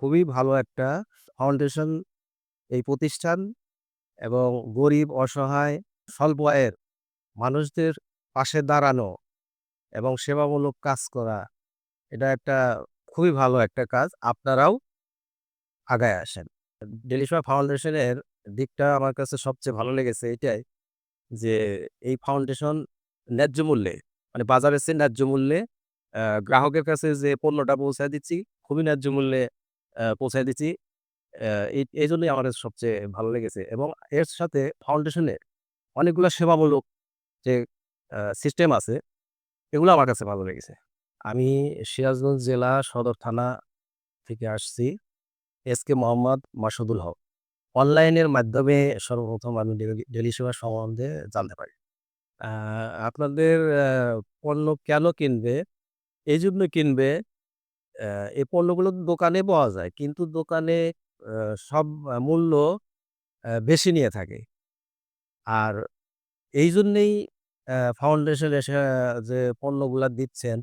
খুবই ভালো একটা ফাউন্ডেশন এই প্রতিষ্ঠান এবং গরিব, অসহায়, স্বল্প আয়ের মানুষদের পাশে দাঁড়ানো এবং সেবামূলক কাজ করা, এটা একটা খুবই ভালো একটা কাজ। আপনারাও আগায় আসেন। সেবা ফাউন্ডেশনের দিকটা আমার কাছে সবচেয়ে ভালো লেগেছে এটাই যে এই ফাউন্ডেশন ন্যায্য মূল্যে মানে বাজারের চেয়ে ন্যায্য মূল্যে গ্রাহকের কাছে যে পণ্যটা পৌঁছায় দিচ্ছি, খুবই ন্যায্য মূল্যে পৌঁছায় দিচ্ছি। এই জন্যই আমার সবচেয়ে ভালো লেগেছে এবং এর সাথে ফাউন্ডেশনের অনেকগুলা সেবামূলক যে সিস্টেম আছে, এগুলো আমার কাছে ভালো লেগেছে। আমি সিরাজগঞ্জ জেলা সদর থানা থেকে আসছি। S K Mohammad Masudul Haque. অনলাইনের মাধ্যমে সর্বপ্রথম আমি ডেলি সেবা সম্বন্ধে জানতে পারি। আপনাদের পণ্য কেন কিনবে? এই জন্য কিনবে এই পণ্যগুলো দোকানে পাওয়া যায়। কিন্তু দোকানে সব মূল্য বেশি নিয়ে থাকে। আর এই জন্যেই ফাউন্ডেশন এসে যে পণ্যগুলা দিচ্ছেন,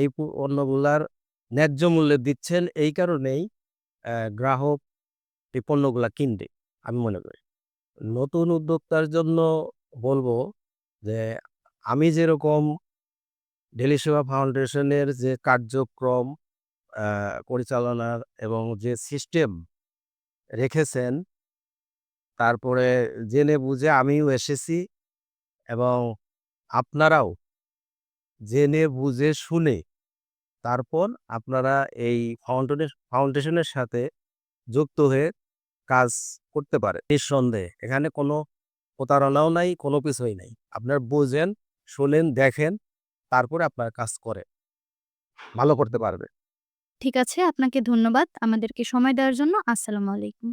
এই পণ্যগুলার ন্যায্য মূল্যে দিচ্ছেন এই কারণেই গ্রাহক এই পণ্যগুলা কিনবে, আমি মনে করি। নতুন উদ্যোক্তার জন্য বলব যে আমি যেরকম ডেইলি সেবা ফাউন্ডেশনের যে কার্যক্রম পরিচালনার এবং যে সিস্টেম রেখেছেন তারপরে জেনে বুঝে আমিও এসেছি এবং আপনারাও জেনে বুঝে শুনে তারপর আপনারা এই ফাউন্ডনে ফাউন্ডেশনের সাথে যুক্ত হয়ে কাজ করতে পারেন নিঃসন্দেহে। এখানে কোনো প্রতারণাও নাই, কোনো কিছুই নাই। আপনার বোঝেন, শোনেন, দেখেন, তারপরে আপনার কাজ করে ভালো করতে পারবে ঠিক আছে, আপনাকে ধন্যবাদ আমাদেরকে সময় দেওয়ার জন্য। আসসালামু আলাইকুম।